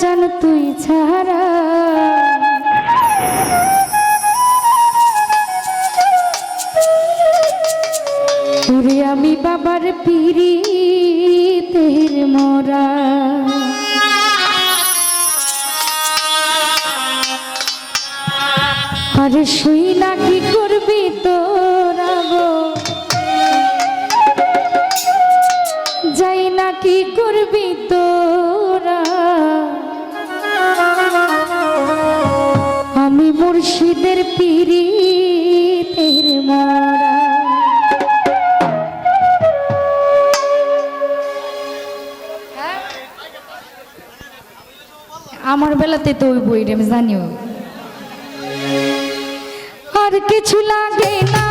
জান তুই ছাড়া। ওরে আমি বাবার পিরি তের মোরা। আরে শুই না কি করবি তোরা গো? যাই না কি করবি তোর মুর্শিদের পিড়ি তের মারা। আমার বেলাতে তো ওই বই রে জানিও। আর কিছু লাগে না।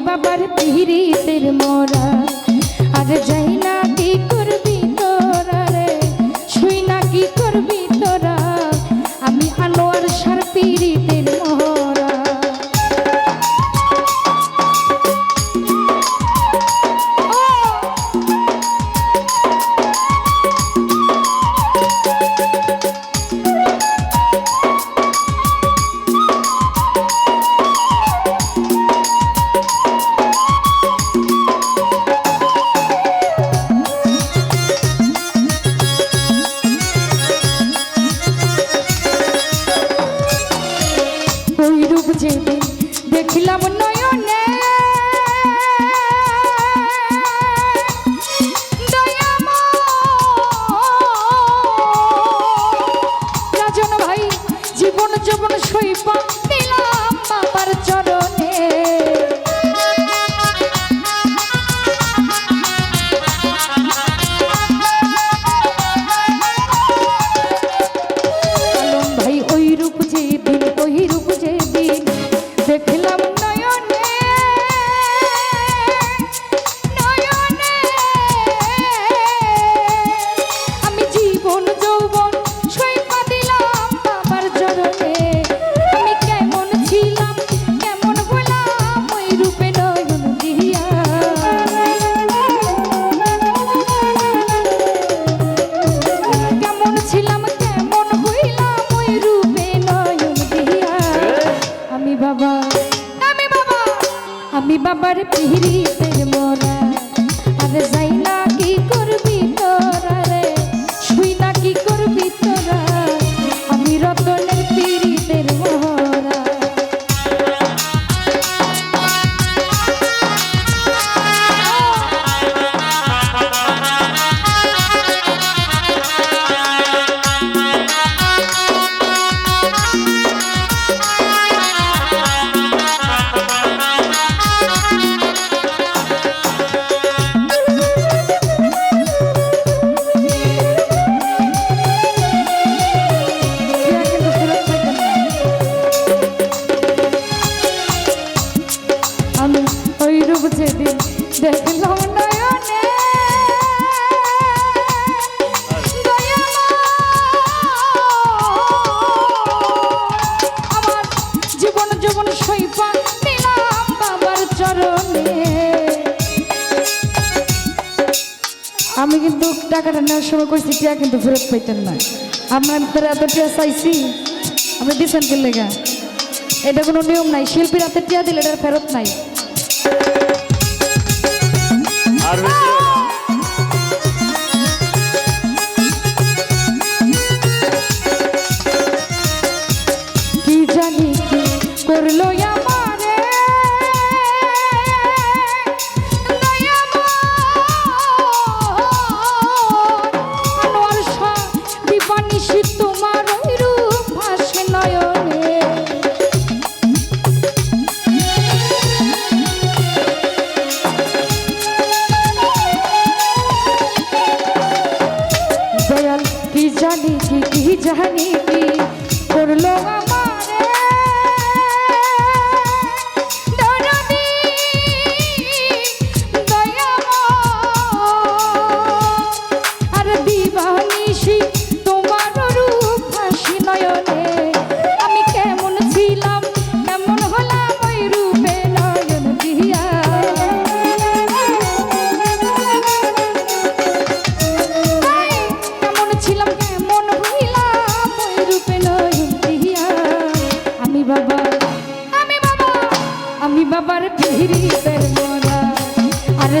বাবার পিহিরিতের মোরা। আর যাই না Everybody. নেওয়ার সময় করছি টিয়া কিন্তু ফেরত পাইতেন না। আমরা তোর এত টিয়া চাইছি, আমরা দিচ্ছেন কি লেগা? এটা কোনো নিয়ম নাই। শিল্পীর হাতে টিয়া দিলে এটা ফেরত নাই। আর জানি আমি বাবার পিহিরি বের মোরা। আরে